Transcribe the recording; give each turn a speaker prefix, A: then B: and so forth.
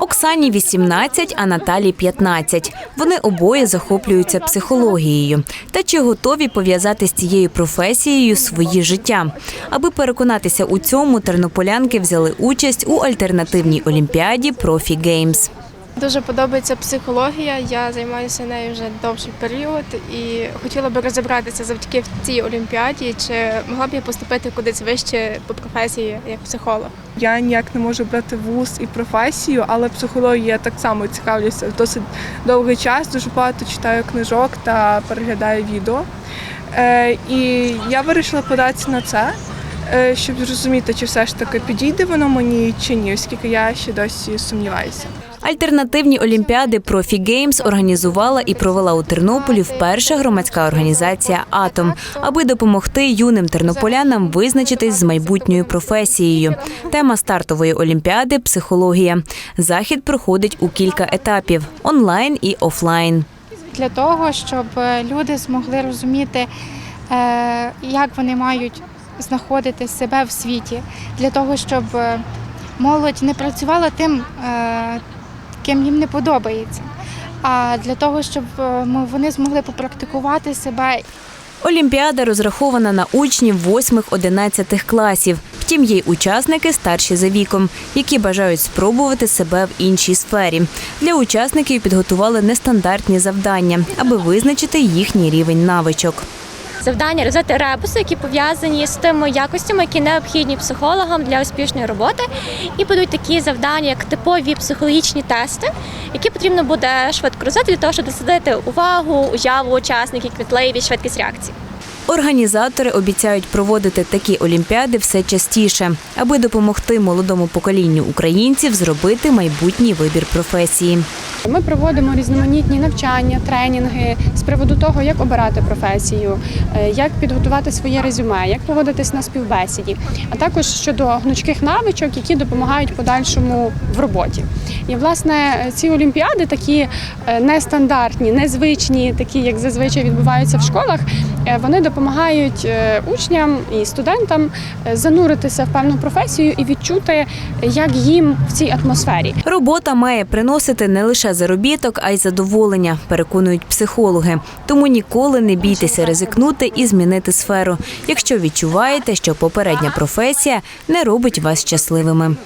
A: Оксані 18, а Наталі 15. Вони обоє захоплюються психологією. Та чи готові пов'язати з цією професією свої життя? Аби переконатися у цьому, тернополянки взяли участь у альтернативній олімпіаді Профі Геймс.
B: Дуже подобається психологія. Я займаюся нею вже довший період і хотіла би розібратися завдяки в цій олімпіаді, чи могла б я поступити кудись вище по професії як психолог.
C: Я ніяк не можу брати вуз і професію, але психологією я так само цікавлюся досить довгий час, дуже багато читаю книжок та переглядаю відео. Е, і я вирішила податися на це, е, щоб зрозуміти, чи все ж таки підійде воно мені чи ні, оскільки я ще досі сумніваюся.
A: Альтернативні олімпіади Профі Геймс організувала і провела у Тернополі вперше громадська організація Атом, аби допомогти юним тернополянам визначитись з майбутньою професією. Тема стартової олімпіади психологія. Захід проходить у кілька етапів онлайн і офлайн.
D: для того, щоб е, люди змогли розуміти, е, як вони мають знаходити себе в світі, для того, щоб е, молодь не працювала тим, ким їм не подобається. А для того, щоб е, вони змогли попрактикувати себе
A: Олімпіада розрахована на учнів 8-11 класів. Втім, є й учасники старші за віком, які бажають спробувати себе в іншій сфері. Для учасників підготували нестандартні завдання, аби визначити їхній рівень навичок.
E: Завдання розвити ребуси, які пов'язані з тими якостями, які необхідні психологам для успішної роботи. І будуть такі завдання, як типові психологічні тести, які потрібно буде швидко розвити для того, щоб дослідити увагу, уяву учасників, кмітливість, швидкість реакції.
A: Організатори обіцяють проводити такі олімпіади все частіше, аби допомогти молодому поколінню українців зробити майбутній вибір професії.
F: Ми проводимо різноманітні навчання, тренінги з приводу того, як обирати професію, е, як підготувати своє резюме, як поводитись на співбесіді, а також щодо гнучких навичок, які допомагають подальшому в роботі. І власне ці олімпіади такі е, нестандартні, незвичні, такі як зазвичай відбуваються в школах. е, Вони допомагають учням і студентам зануритися в певну професію і відчути, як їм в цій атмосфері.
A: Робота має приносити не заробіток, а й задоволення, переконують психологи. Тому ніколи не бійтеся ризикнути і змінити сферу, якщо відчуваєте, що попередня професія не робить вас щасливими.